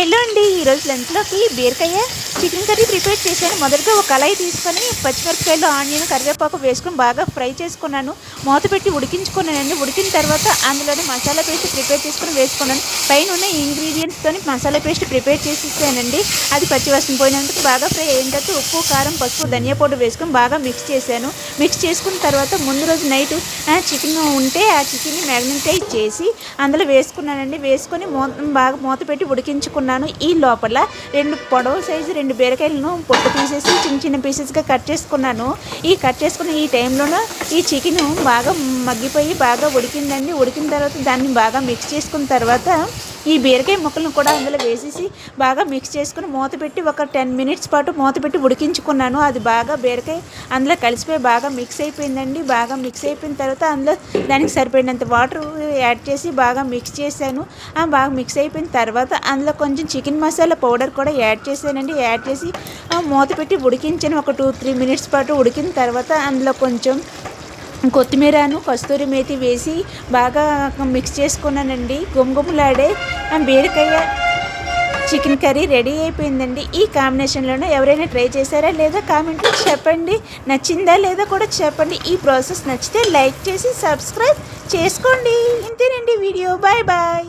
Hello అండి ఈరోజు లంచ్లోకి బీరకాయ చికెన్ కర్రీ ప్రిపేర్ చేశాను. మొదటగా ఒక కళాయి తీసుకొని పచ్చిమిరపకాయలు ఆనియన్ కరివేపాకు వేసుకొని బాగా ఫ్రై చేసుకున్నాను. మూత పెట్టి ఉడికించుకున్నానండి ఉడికిన తర్వాత అందులోనే మసాలా పేస్ట్ ప్రిపేర్ చేసుకుని వేసుకున్నాను. పైన ఉన్న ఇంగ్రీడియంట్స్తో మసాలా పేస్ట్ ప్రిపేర్ చేసేసానండి. అది పచ్చివాసన పోయినందుకు బాగా ఫ్రై అయిన తర్వాత ఉప్పు కారం పసుపు ధనియా పౌడర్ వేసుకొని బాగా మిక్స్ చేశాను. మిక్స్ చేసుకున్న తర్వాత ముందు రోజు నైట్ చికెన్ ఉంటే ఆ చికెన్ని మ్యాగ్నటైజ్ చేసి అందులో వేసుకున్నానండి. వేసుకొని మూత బాగా మూత పెట్టి ఉడికించుకున్నాను. ఈ లోపల రెండు పొడవు సైజు రెండు రెండు బీరకాయలను పొట్టు తీసేసి చిన్న చిన్న పీసెస్గా కట్ చేసుకున్నాను. ఈ కట్ చేసుకున్న ఈ టైంలోనూ ఈ చికెన్ బాగా మగ్గిపోయి బాగా ఉడికిందండి. ఉడికిన తర్వాత దాన్ని బాగా మిక్స్ చేసుకున్న తర్వాత ఈ బీరకాయ ముక్కలను కూడా అందులో వేసేసి బాగా మిక్స్ చేసుకుని మూత పెట్టి ఒక టెన్ మినిట్స్ పాటు మూత పెట్టి ఉడికించుకున్నాను. అది బాగా బీరకాయ అందులో కలిసిపోయి బాగా మిక్స్ అయిపోయిందండి. బాగా మిక్స్ అయిపోయిన తర్వాత అందులో దానికి సరిపడినంత వాటర్ యాడ్ చేసి బాగా మిక్స్ చేశాను. బాగా మిక్స్ అయిపోయిన తర్వాత అందులో కొంచెం చికెన్ మసాలా పౌడర్ కూడా యాడ్ చేశానండి. యాడ్ చేసి మూత పెట్టి ఉడికించాను. ఒక టూ త్రీ మినిట్స్ పాటు ఉడికిన తర్వాత అందులో కొంచెం కొత్తిమీరను కస్తూరి మేతి వేసి బాగా మిక్స్ చేసుకున్నానండి. గుమగుమలాడే బీరకాయ చికెన్ కర్రీ రెడీ అయిపోయిందండి. ఈ కాంబినేషన్లోనే ఎవరైనా ట్రై చేశారా లేదా కామెంట్లో చెప్పండి. నచ్చిందా లేదా కూడా చెప్పండి. ఈ ప్రాసెస్ నచ్చితే లైక్ చేసి సబ్స్క్రైబ్ చేసుకోండి. ఇంతేనండి వీడియో. Bye bye.